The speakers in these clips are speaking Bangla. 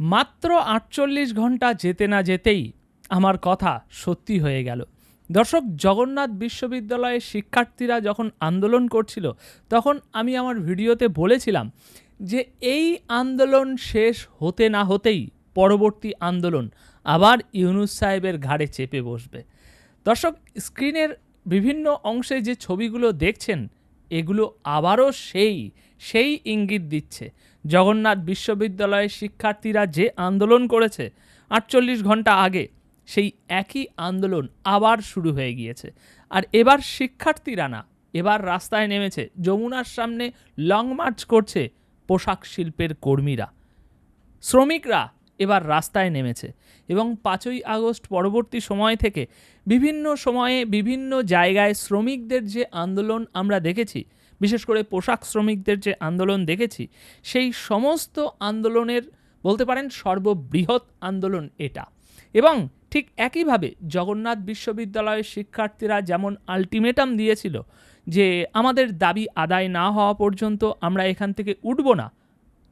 মাত্র আটচল্লিশ ঘণ্টা যেতে না যেতেই আমার কথা সত্যি হয়ে গেল। দর্শক, জগন্নাথ বিশ্ববিদ্যালয়ের শিক্ষার্থীরা যখন আন্দোলন করছিল, তখন আমি আমার ভিডিওতে বলেছিলাম যে এই আন্দোলন শেষ হতে না হতেই পরবর্তী আন্দোলন আবার ইউনুস সাহেবের ঘাড়ে চেপে বসবে। দর্শক, স্ক্রিনের বিভিন্ন অংশে যে ছবিগুলো দেখছেন এগুলো আবারও সেই সেই ইঙ্গিত দিচ্ছে। জগন্নাথ বিশ্ববিদ্যালয়ের শিক্ষার্থীরা যে আন্দোলন করেছে, আটচল্লিশ ঘণ্টা আগে সেই একই আন্দোলন আবার শুরু হয়ে গিয়েছে। আর এবার শিক্ষার্থীরা না, এবার রাস্তায় নেমেছে, যমুনার সামনে লং মার্চ করছে পোশাক শিল্পের কর্মীরা। শ্রমিকরা এবার রাস্তায় নেমেছে এবং পাঁচই আগস্ট পরবর্তী সময় থেকে বিভিন্ন সময়ে বিভিন্ন জায়গায় শ্রমিকদের যে আন্দোলন আমরা দেখেছি, বিশেষ করে পোশাক শ্রমিকদের যে আন্দোলন দেখেছি, সেই সমস্ত আন্দোলনের বলতে পারেন সর্ববৃহৎ আন্দোলন এটা। এবং ঠিক একইভাবে জগন্নাথ বিশ্ববিদ্যালয়ের শিক্ষার্থীরা যেমন আলটিমেটাম দিয়েছিল যে আমাদের দাবি আদায় না হওয়া পর্যন্ত আমরা এখান থেকে উঠব না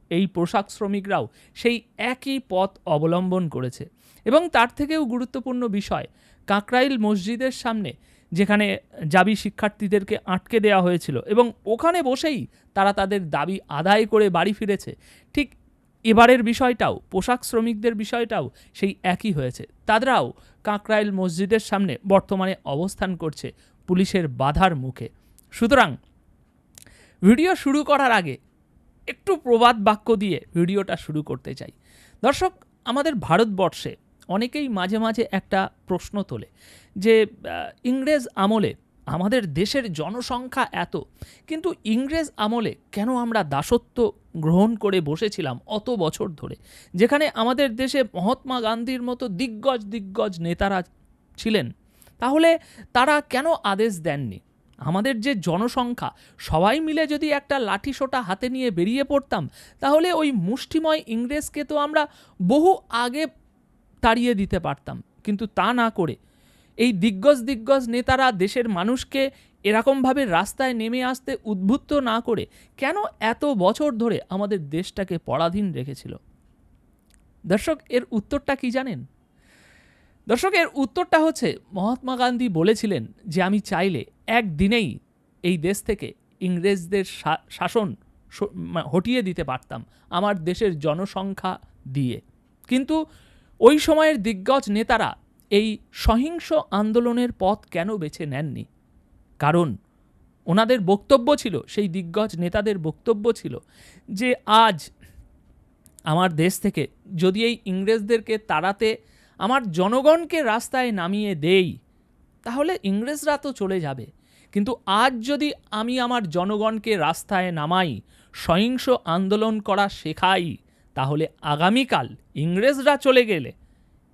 এই পোশাক শ্রমিকরাও সেই একই পথ অবলম্বন করেছে। এবং তার থেকেও গুরুত্বপূর্ণ বিষয় কাকরাইল মসজিদের সামনে, যেখানে জাবি শিক্ষার্থীদেরকে আটকে দেওয়া হয়েছিল এবং ওখানে বসেই তারা তাদের দাবি আদায় করে বাড়ি ফিরেছে। ঠিক এবারের বিষয়টাও, পোশাক শ্রমিকদের বিষয়টাও সেই একই হয়েছে। তাদেরাও কাকরাইল মসজিদের সামনে বর্তমানে অবস্থান করছে পুলিশের বাধার মুখে। সুতরাং, ভিডিও শুরু করার আগে একটু প্রবাদ বাক্য দিয়ে ভিডিওটা শুরু করতে চাই। দর্শক, আমাদের ভারতবর্ষে অনেকেই মাঝে মাঝে একটা প্রশ্ন তোলে যে ইংরেজ আমলে আমাদের দেশের জনসংখ্যা এত, কিন্তু ইংরেজ আমলে কেন আমরা দাসত্ব গ্রহণ করে বসেছিলাম অত বছর ধরে? যেখানে আমাদের দেশে মহাত্মা গান্ধীর মতো দিগ্গজ দিগ্গজ নেতারা ছিলেন, তাহলে তারা কেন আদেশ দেননি? আমাদের যে জনসংখ্যা, সবাই মিলে যদি একটা লাঠি সোটা হাতে নিয়ে বেরিয়ে পড়তাম, তাহলে ওই মুষ্টিময় ইংরেজকে তো আমরা বহু আগে তাড়িয়ে দিতে পারতাম। কিন্তু তা না করে। এই দিগ্গজ দিগ্গজ নেতারা দেশের মানুষকে এরকমভাবে রাস্তায় নেমে আসতে উদ্বুদ্ধ না করে কেন এত বছর ধরে আমাদের দেশটাকে পরাধীন রেখেছিল? দর্শক, এর উত্তরটা কি জানেন? দর্শক, এর উত্তরটা হচ্ছে মহাত্মা গান্ধী বলেছিলেন যে, আমি চাইলে একদিনেই এই দেশ থেকে ইংরেজদের শাসন হটিয়ে দিতে পারতাম আমার দেশের জনসংখ্যা দিয়ে। কিন্তু ওই সময়ের দিগ্গজ নেতারা এই সহিংস আন্দোলনের পথ কেন বেছে নেননি? কারণ ওনাদের বক্তব্য ছিল, সেই দিগ্গজ নেতাদের বক্তব্য ছিল যে আজ আমার দেশ থেকে যদি এই ইংরেজদেরকে তাড়াতে আমার জনগণকে রাস্তায় নামিয়ে দেই, তাহলে ইংরেজরা তো চলে যাবে। কিন্তু আজ যদি আমি আমার জনগণকে রাস্তায় নামাই, সহিংস আন্দোলন করা শেখাই, তাহলে আগামীকাল ইংরেজরা চলে গেলে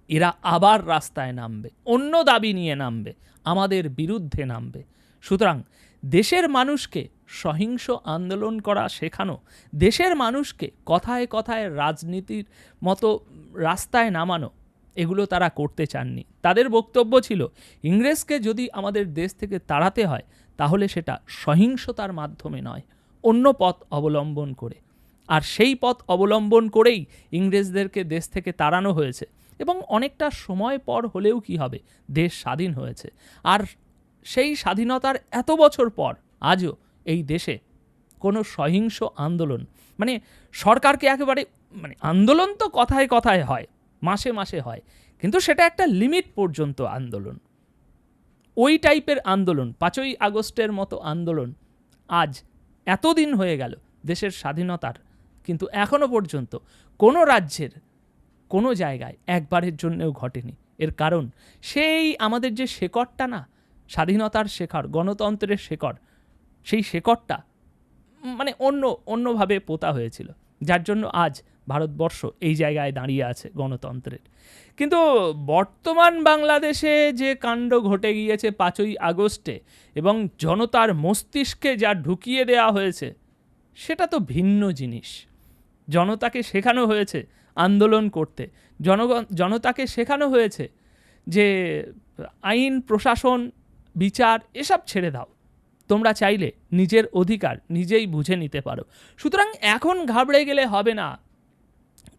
এরা আবার রাস্তায় নামবে, অন্য দাবি নিয়ে নামবে, আমাদের বিরুদ্ধে নামবে। সুতরাং দেশের মানুষকে সহিংস আন্দোলন করা শেখানো, দেশের মানুষকে কথায় কথায় রাজনীতির মতো রাস্তায় নামানো এগুলো তারা করতে চাননি। তাদের বক্তব্য ছিল, ইংরেজকে যদি আমাদের দেশ থেকে তাড়াতে হয়, তাহলে সেটা সহিংসতার মাধ্যমে নয়, অন্য পথ অবলম্বন করে। আর সেই পথ অবলম্বন করেই ইংরেজদেরকে দেশ থেকে তাড়ানো হয়েছে এবং অনেকটা সময় পর হলেও কি হবে, দেশ স্বাধীন হয়েছে। আর সেই স্বাধীনতার এত বছর পর আজও এই দেশে কোনো সহিংস আন্দোলন মানে সরকারকে একেবারে মানে আন্দোলন তো কথায় কথায় হয় মাসে মাসে হয়। কিন্তু সেটা একটা লিমিট পর্যন্ত আন্দোলন। ওই টাইপের আন্দোলন, পাঁচই আগস্টের মতো আন্দোলন আজ এতদিন হয়ে গেল দেশের স্বাধীনতার। কিন্তু এখনও পর্যন্ত কোনো রাজ্যের কোনো জায়গায় একবারের জন্যেও ঘটেনি। এর কারণ সেই আমাদের যে শেকড়টা না, স্বাধীনতার শেখর, গণতন্ত্রের শেকড় সেই শেকড়টা মানে অন্য, অন্যভাবে পোতা হয়েছিল। যার জন্য আজ ভারতবর্ষ এই জায়গায় দাঁড়িয়ে আছে গণতন্ত্রের। কিন্তু বর্তমান বাংলাদেশে যে কাণ্ড ঘটে গিয়েছে পাঁচই আগস্টে এবং জনতার মস্তিষ্কে যা ঢুকিয়ে দেওয়া হয়েছে, সেটা তো ভিন্ন জিনিস। জনতাকে শেখানো হয়েছে আন্দোলন করতে। জনগণ জনতাকে শেখানো হয়েছে যে আইন, প্রশাসন, বিচার, এসব ছেড়ে দাও। তোমরা চাইলে নিজের অধিকার নিজেই বুঝে নিতে পারো। সুতরাং এখন ঘাবড়ে গেলে হবে না।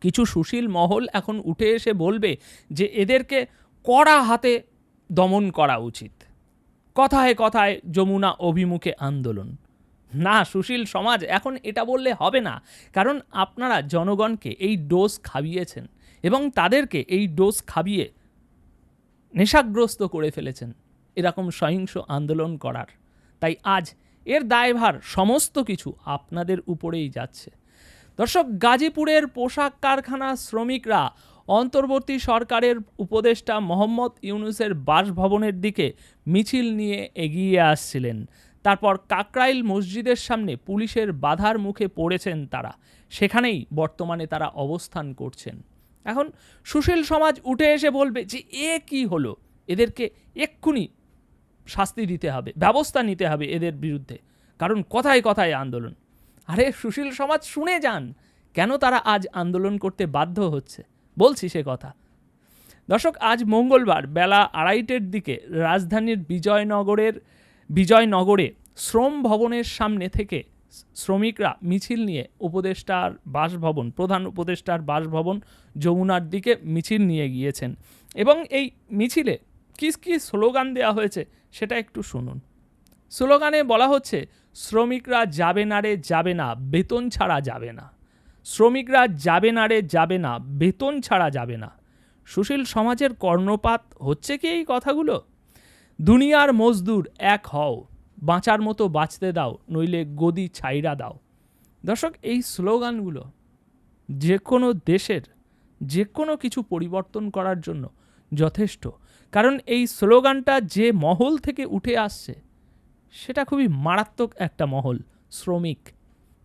কিছু সুশীল মহল এখন উঠে এসে বলবে যে এদেরকে কড়া হাতে দমন করা উচিত। কথায় কথায় যমুনা অভিমুখে আন্দোলন। না, সুশীল সমাজ, এখন এটা বললে হবে না। কারণ আপনারা জনগণকে এই ডোজ খাবিয়েছেন এবং তাদেরকে এই ডোজ খাবিয়ে নেশাগ্রস্ত করে ফেলেছেন। এরকম সহিংস আন্দোলন করার। তাই আজ এর দায়ভার সমস্ত কিছু আপনাদের উপরেই যাচ্ছে। দর্শক, গাজীপুরের পোশাক কারখানা শ্রমিকরা অন্তর্বর্তী সরকারের উপদেষ্টা মোহাম্মদ ইউনুসের বাসভবনের দিকে মিছিল নিয়ে এগিয়ে আসছিলেন। তারপর কাকরাইল মসজিদের সামনে পুলিশের বাধার মুখে পড়েছেন তারা। সেখানেই বর্তমানে তারা অবস্থান করছেন। এখন সুশীল সমাজ উঠে এসে বলবে যে, এ কি হলো? এদেরকে এক্ষুনি শাস্তি দিতে হবে, ব্যবস্থা নিতে হবে এদের বিরুদ্ধে। কারণ কথায় কথায় আন্দোলন। আরে সুশীল সমাজ শুনে যান। কেন তারা আজ আন্দোলন করতে বাধ্য হচ্ছে? বলছি সে কথা। দর্শক, আজ মঙ্গলবার বেলা আড়াইটের দিকে রাজধানীর বিজয়নগরের, বিজয়নগরে শ্রম ভবনের সামনে থেকে শ্রমিকরা মিছিল নিয়ে উপদেষ্টার বাসভবন, প্রধান উপদেষ্টার বাসভবন যমুনার দিকে মিছিল নিয়ে গিয়েছেন। এবং এই মিছিলে কী কী স্লোগান দেওয়া হয়েছে, সেটা একটু শুনুন। স্লোগানে বলা হচ্ছে শ্রমিকরা যাবে না রে যাবে না, বেতন ছাড়া যাবে না। শ্রমিকরা যাবে না রে যাবে না, বেতন ছাড়া যাবে না। সুশীল সমাজের কর্ণপাত হচ্ছে কি এই কথাগুলো? দুনিয়ার মজদুর এক হও, বাঁচার মতো বাঁচতে দাও, নইলে গদি ছাইরা দাও। দর্শক, এই স্লোগানগুলো যে কোনো দেশের, যে কোনো কিছু পরিবর্তন করার জন্য যথেষ্ট। কারণ এই স্লোগানটা যে মহল থেকে উঠে আসছে সেটা খুবই মারাত্মক একটা মহল, শ্রমিক।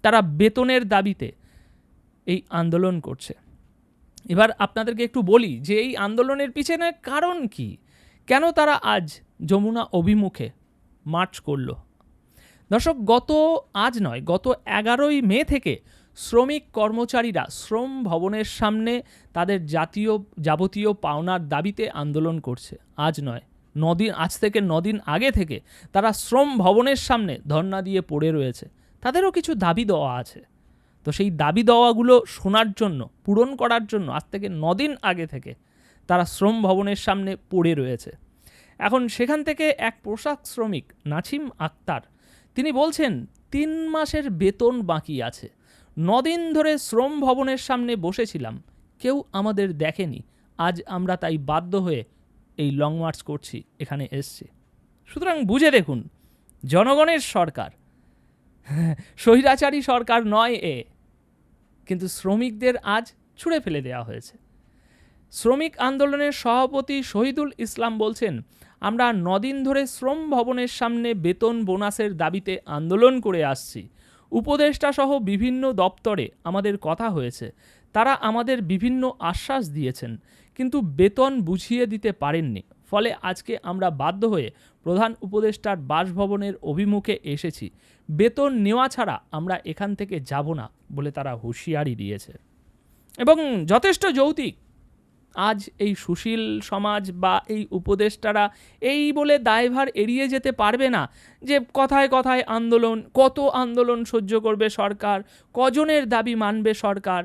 তারা বেতনের দাবিতে এই আন্দোলন করছে। এবার আপনাদেরকে একটু বলি যে এই আন্দোলনের পিছনে কারণ কি? কেন তারা আজ যমুনা অভিমুখে মার্চ করল? দর্শক, গত আজ নয়, গত এগারোই মে থেকে শ্রমিক কর্মচারীরা শ্রম ভবনের সামনে তাদের জাতীয়, যাবতীয় পাওনার দাবিতে আন্দোলন করছে। আজ নয় নদিন, আজ থেকে নদিন আগে থেকে তারা শ্রম ভবনের সামনে ধর্না দিয়ে পড়ে রয়েছে। তাদেরও কিছু দাবি দেওয়া আছে। তো সেই দাবি দেওয়াগুলো শোনার জন্য, পূরণ করার জন্য আজ থেকে নদিন আগে থেকে তারা শ্রম ভবনের সামনে পড়ে রয়েছে। এখন সেখান থেকে এক পোশাক শ্রমিক, নাছিম আক্তার, তিনি বলছেন, তিন মাসের বেতন বাকি আছে। নদিন ধরে শ্রম ভবনের সামনে বসেছিলাম, কেউ আমাদের দেখেনি। আজ আমরা তাই বাধ্য হয়ে এই লং মার্চ করছি, এখানে এসছি। সুতরাং বুঝে দেখুন, জনগণের সরকার, স্বৈরাচারী সরকার নয় এ, কিন্তু শ্রমিকদের আজ ছুঁড়ে ফেলে দেওয়া হয়েছে। শ্রমিক আন্দোলনের সভাপতি শহীদুল ইসলাম বলছেন, আমরা নদিন ধরে শ্রম ভবনের সামনে বেতন বোনাসের দাবিতে আন্দোলন করে আসছি। উপদেষ্টা সহ বিভিন্ন দপ্তরে আমাদের কথা হয়েছে। তারা আমাদের বিভিন্ন আশ্বাস দিয়েছেন, কিন্তু বেতন বুঝিয়ে দিতে পারেননি। ফলে আজকে আমরা বাধ্য হয়ে প্রধান উপদেষ্টার বাসভবনের অভিমুখে এসেছি। বেতন নেওয়া ছাড়া আমরা এখান থেকে যাব না বলে তারা হুঁশিয়ারি দিয়েছে। এবং যথেষ্ট যৌতিক। আজ এই সুশীল সমাজ বা এই উপদেষ্টারা এই বলে দায়ভার এড়িয়ে যেতে পারবে না যে কথায় কথায় আন্দোলন, কত আন্দোলন সহ্য করবে সরকার, কজনের দাবি মানবে সরকার।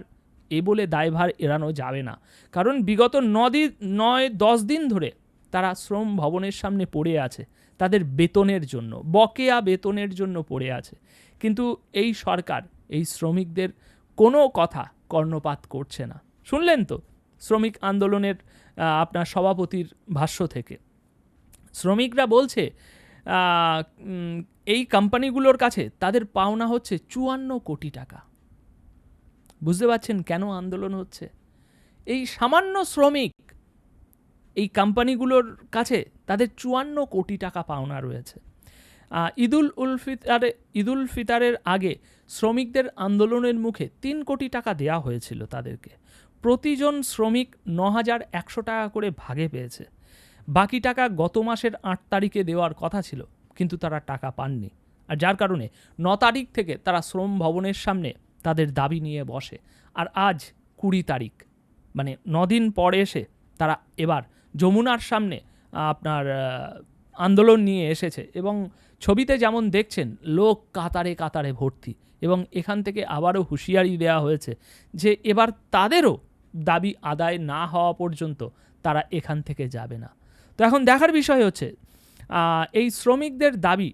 এ বলে দায়ভার এড়ানো যাবে না। কারণ বিগত নদিন নয়, দশ দিন ধরে তারা শ্রম ভবনের সামনে পড়ে আছে, তাদের বেতনের জন্য, বকেয়া বেতনের জন্য পড়ে আছে। কিন্তু এই সরকার, এই শ্রমিকদের কোনো কথা কর্ণপাত করছে না। শুনলেন তো? শ্রমিক আন্দোলনের আপনার সভাপতির ভাষ্য থেকে। শ্রমিকরা বলছে এই কোম্পানিগুলোর কাছে তাদের পাওনা হচ্ছে চুয়ান্ন কোটি টাকা। বুঝতে পারছেন কেন আন্দোলন হচ্ছে? এই সামান্য শ্রমিক এই কোম্পানিগুলোর কাছে তাদের চুয়ান্ন কোটি টাকা পাওনা রয়েছে। ঈদুল উল ফিতারে ঈদুল ফিতারের আগে শ্রমিকদের আন্দোলনের মুখে তিন কোটি টাকা দেয়া হয়েছিল তাদেরকে। প্রতিজন শ্রমিক ন হাজার একশো টাকা করে ভাগে পেয়েছে। বাকি টাকা গত মাসের আট তারিখে দেওয়ার কথা ছিল, কিন্তু তারা টাকা পাননি। আর যার কারণে ন তারিখ থেকে তারা শ্রম ভবনের সামনে তাদের দাবি নিয়ে বসে। আর আজ কুড়ি তারিখ মানে নদিন পরে এসে তারা এবার যমুনার সামনে আপনার আন্দোলন নিয়ে এসেছে এবং ছবিতে যেমন দেখছেন, লোক কাতারে কাতারে ভর্তি এবং এখান থেকে আবারও হুঁশিয়ারি দেওয়া হয়েছে যে এবার তাদেরও দাবি আদায় না হওয়া পর্যন্ত তারা এখান থেকে যাবে না। তো এখন দেখার বিষয় হচ্ছে এই শ্রমিকদের দাবি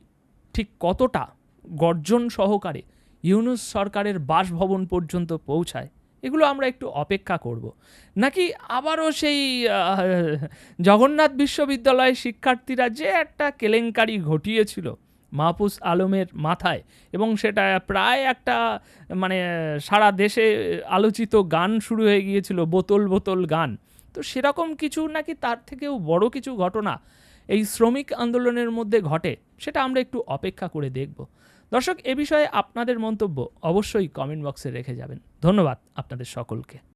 ঠিক কতটা গর্জন সহকারে ইউনুস সরকারের বাসভবন পর্যন্ত পৌঁছায়। এগুলো আমরা একটু অপেক্ষা করব। নাকি আবারও সেই জগন্নাথ বিশ্ববিদ্যালয়ের শিক্ষার্থীরা যে একটা কেলেঙ্কারি ঘটিয়েছিল মাহফুজ আলমের মাথায় এবং সেটা প্রায় একটা মানে সারা দেশে আলোচিত গান শুরু হয়ে গিয়েছিল, বোতল বোতল গান। তো সেরকম কিছু নাকি তার থেকেও বড় কিছু ঘটনা এই শ্রমিক আন্দোলনের মধ্যে ঘটে, সেটা আমরা একটু অপেক্ষা করে দেখব। দর্শক এ বিষয়ে আপনাদের মন্তব্য অবশ্যই কমেন্ট বক্সে রেখে যাবেন। ধন্যবাদ আপনাদের সকলকে।